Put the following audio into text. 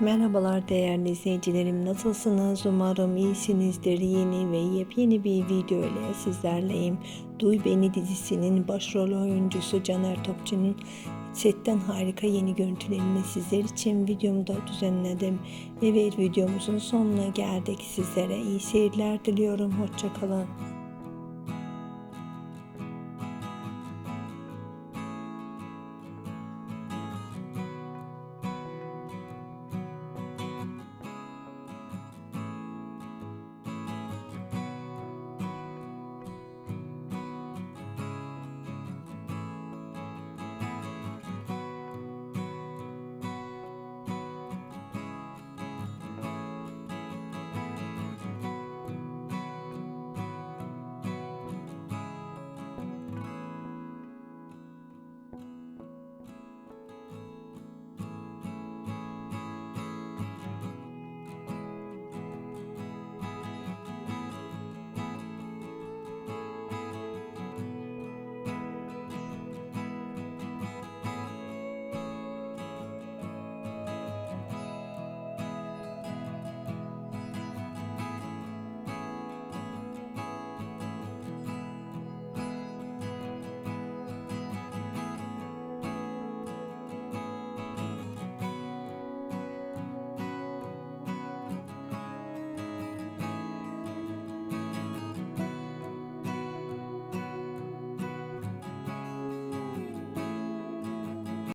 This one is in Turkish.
Merhabalar değerli izleyicilerim. Nasılsınız? Umarım iyisinizdir. Yeni ve yepyeni bir video ile sizlerleyim. Duy Beni dizisinin başrol oyuncusu Caner Topçu'nun setten harika yeni görüntülerini sizler için videomda düzenledim. Evet videomuzun sonuna geldik. Sizlere iyi seyirler diliyorum. Hoşçakalın